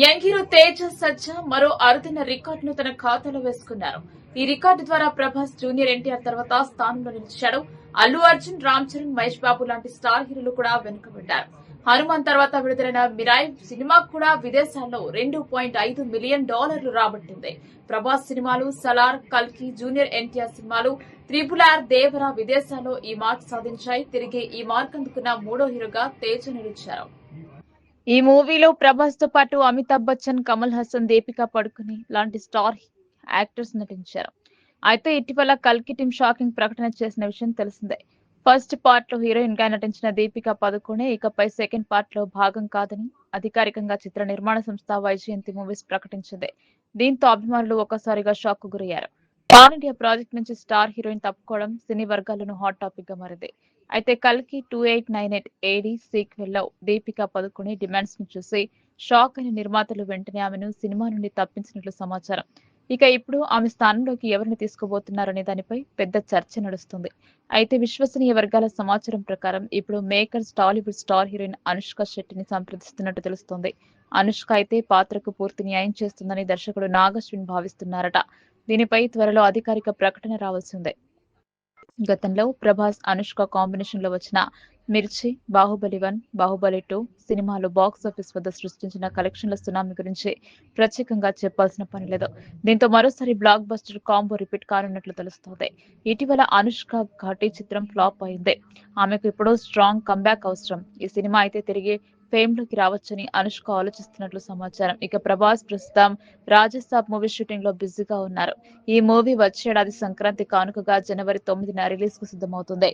యంగిరు hero Teja సజ్జ మరో అరుదైన రికార్డును తన ఖాతాలో వేసుకున్నారు. ఈ రికార్డు ద్వారా ప్రభాస్ జూనియర్ ఎన్టీఆర్ తర్వాత స్థానంలో నిలిచాడు. అల్లు అర్జున్ రామ్ చరణ్ మహేష్ బాబు లాంటి స్టార్ హీరోలు కూడా వెనుకబడ్డారు. హనుమాన్ తర్వాత విడుదలైన మిరాయి సినిమా కూడా విదేశాల్లో రెండు పాయింట్ ఐదు మిలియన్ డాలర్లు రాబట్టింది. ప్రభాస్ సినిమాలు సలార్ కల్కి జూనియర్ ఎన్టీఆర్ సినిమాలు త్రిపుల్ ఆర్ దేవర విదేశాల్లో ఈ మార్క్ సాధించాయి. తిరిగి ఈ మార్క్ అందుకున్న మూడో హీరోగా తేజ నిలిచారు. ఈ మూవీలో ప్రభాస్తో పాటు అమితాబ్ బచ్చన్ కమల్ హాసన్ దీపికా పడుకుని లాంటి స్టార్ యాక్టర్స్ నటించారు. అయితే ఇటీవల కల్కి టీం షాకింగ్ ప్రకటన చేసిన విషయం తెలిసిందే. ఫస్ట్ పార్ట్లో హీరోయిన్గా నటించిన దీపికా పదుకునే ఇకపై సెకండ్ పార్ట్లో భాగం కాదని అధికారికంగా చిత్ర నిర్మాణ సంస్థ వైజయంతి మూవీస్ ప్రకటించింది. దీంతో అభిమానులు ఒక్కసారిగా షాక్కు గురయ్యారు. పాన్ ఇండియా ప్రాజెక్ట్ నుంచి స్టార్ హీరోయిన్ తప్పుకోవడం సినీ వర్గాలను హాట్ టాపిక్గా మారింది. అయితే కల్కి two eight nine eight AD సీక్వెల్లో Deepika Padukone డిమాండ్స్ను చూసి షాక్ అయిన నిర్మాతలు వెంటనే ఆమెను సినిమా నుండి తప్పించినట్లు సమాచారం. ఇక ఇప్పుడు ఆమె స్థానంలోకి ఎవరిని తీసుకోబోతున్నారనే దానిపై పెద్ద చర్చ నడుస్తుంది. అయితే విశ్వసనీయ వర్గాల సమాచారం ప్రకారం ఇప్పుడు makers Tollywood star heroine Anushka శెట్టిని సంప్రదిస్తున్నట్టు తెలుస్తోంది. అనుష్క అయితే పాత్రకు పూర్తి న్యాయం చేస్తుందని దర్శకుడు నాగశ్విన్ భావిస్తున్నారట. దీనిపై త్వరలో అధికారిక ప్రకటన రావాల్సిందే గతంలో ప్రభాస్ అనుష్క కాంబినేషన్లో వచ్చిన మిర్చి బాహుబలి వన్ బాహుబలి టూ సినిమాలు బాక్స్ ఆఫీస్ వద్ద సృష్టించిన కలెక్షన్ల సునామీ గురించి ప్రత్యేకంగా చెప్పాల్సిన పని లేదు. దీంతో మరోసారి బ్లాక్ బస్టర్ కాంబో రిపీట్ కానున్నట్లు తెలుస్తోంది. ఇటీవల అనుష్క ఘాటి చిత్రం ఫ్లాప్ అయింది. ఆమెకు ఇప్పుడు స్ట్రాంగ్ కంబ్యాక్ అవసరం. ఈ సినిమా అయితే తిరిగి ఫేమ్లోకి రావచ్చని అనుష్క ఆలోచిస్తున్నట్లు సమాచారం. ఇక ప్రభాస్ ప్రస్తుతం రాజస్థాబ్ మూవీ షూటింగ్లో బిజీగా ఉన్నారు. ఈ మూవీ వచ్చేడాది సంక్రాంతి కానుకగా జనవరి తొమ్మిదిన రిలీజ్కు సిద్ధమవుతుంది.